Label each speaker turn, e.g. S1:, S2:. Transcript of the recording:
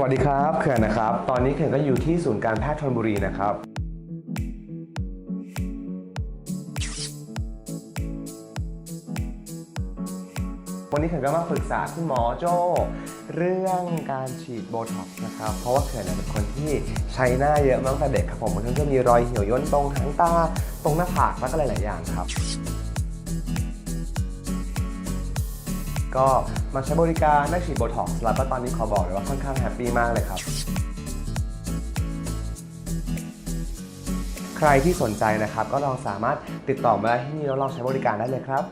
S1: สวัสดีครับเขื่อนนะครับ ตอนนี้เขื่อนก็อยู่ที่ศูนย์การแพทย์ธนบุรีนะครับ วันนี้เขื่อนก็มาปรึกษาคุณหมอโจ้เรื่องการฉีดโบท็อกซ์นะครับ เพราะว่าเขื่อนเนี่ยเป็นคนที่ใช้หน้าเยอะมาตั้งแต่เด็กครับผมมันก็มีรอยเหี่ยวย่นตรงหางตา ตรงหน้าผากแล้วก็หลายๆอย่างครับ ก็มาใช้บริการได้ฉีดโบท็อกซ์แล้วก็ตอนนี้ขอบอกเลยว่าค่อนข้างแฮปปี้มากเลยครับ ใครที่สนใจนะครับก็ลองสามารถติดต่อมาได้ที่นี่แล้วลองใช้บริการได้เลยครับ